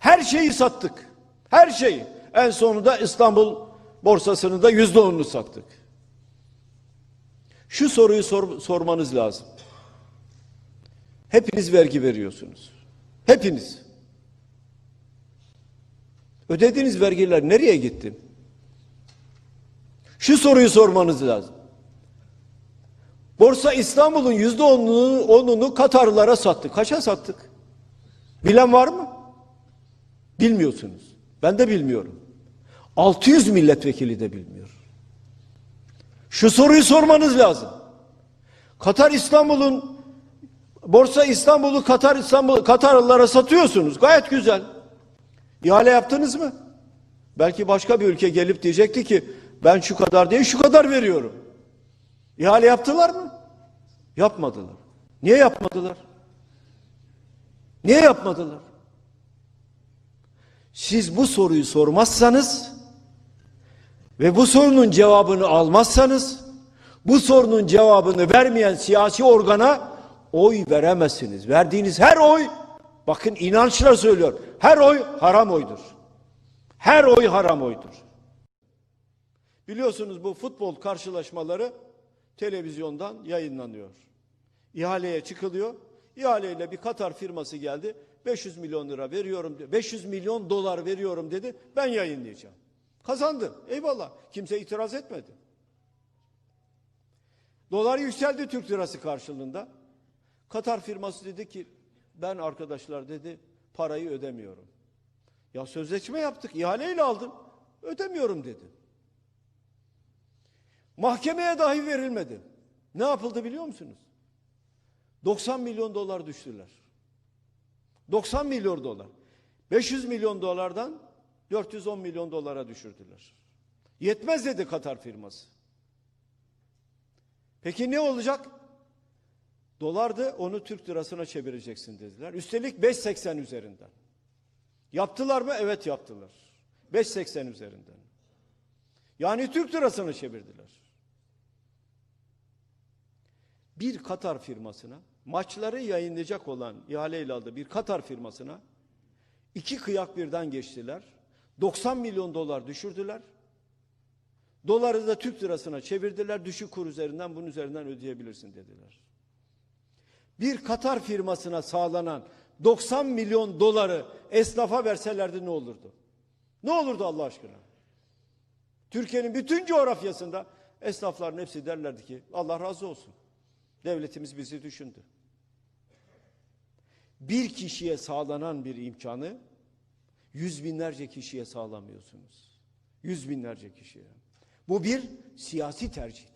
Her şeyi sattık. Her şeyi. En sonunda İstanbul borsasını da yüzde onunu sattık. Şu soruyu sor- sormanız lazım. Hepiniz vergi veriyorsunuz. Hepiniz. Ödediğiniz vergiler nereye gitti? Şu soruyu sormanız lazım. Borsa İstanbul'un yüzde onunu, onunu Katarlılara sattık. Kaça sattık? Bilen var mı? Bilmiyorsunuz. Ben de bilmiyorum. 600 milletvekili de bilmiyor. Şu soruyu sormanız lazım. Katar İstanbul'un Borsa İstanbul'u Katar İstanbul Katarlılara satıyorsunuz. Gayet güzel. İhale yaptınız mı? Belki başka bir ülke gelip diyecekti ki ben şu kadar değil şu kadar veriyorum. İhale yaptılar mı? Yapmadılar. Niye yapmadılar? Niye yapmadılar? Siz bu soruyu sormazsanız ve bu sorunun cevabını almazsanız bu sorunun cevabını vermeyen siyasi organa oy veremezsiniz. Verdiğiniz her oy bakın inançla söylüyor. Her oy haram oydur. Her oy haram oydur. Biliyorsunuz bu futbol karşılaşmaları televizyondan yayınlanıyor. İhaleye çıkılıyor. İhaleyle bir Katar firması geldi. 500 milyon lira veriyorum, diyor. 500 milyon dolar veriyorum dedi. Ben yayınlayacağım. Kazandı. Eyvallah. Kimse itiraz etmedi. Dolar yükseldi Türk lirası karşılığında. Katar firması dedi ki ben arkadaşlar dedi parayı ödemiyorum. Ya sözleşme yaptık, ihaleyle aldım. Ödemiyorum dedi. Mahkemeye dahi verilmedi. Ne yapıldı biliyor musunuz? 90 milyon dolar düştüler. 90 milyon dolar. 500 milyon dolardan 410 milyon dolara düşürdüler. Yetmez dedi Katar firması. Peki ne olacak? Dolardı onu Türk lirasına çevireceksin dediler. Üstelik 5.80 üzerinden. Yaptılar mı? Evet yaptılar. 5.80 üzerinden. Yani Türk lirasına çevirdiler. Bir Katar firmasına maçları yayınlayacak olan ihaleyle aldığı bir Katar firmasına iki kıyak birden geçtiler. 90 milyon dolar düşürdüler. Doları da Türk lirasına çevirdiler. Düşük kur üzerinden bunun üzerinden ödeyebilirsin dediler. Bir Katar firmasına sağlanan 90 milyon doları esnafa verselerdi ne olurdu? Ne olurdu Allah aşkına? Türkiye'nin bütün coğrafyasında esnafların hepsi derlerdi ki Allah razı olsun. Devletimiz bizi düşündü. Bir kişiye sağlanan bir imkanı yüz binlerce kişiye sağlamıyorsunuz. Yüz binlerce kişiye. Bu bir siyasi tercihtir.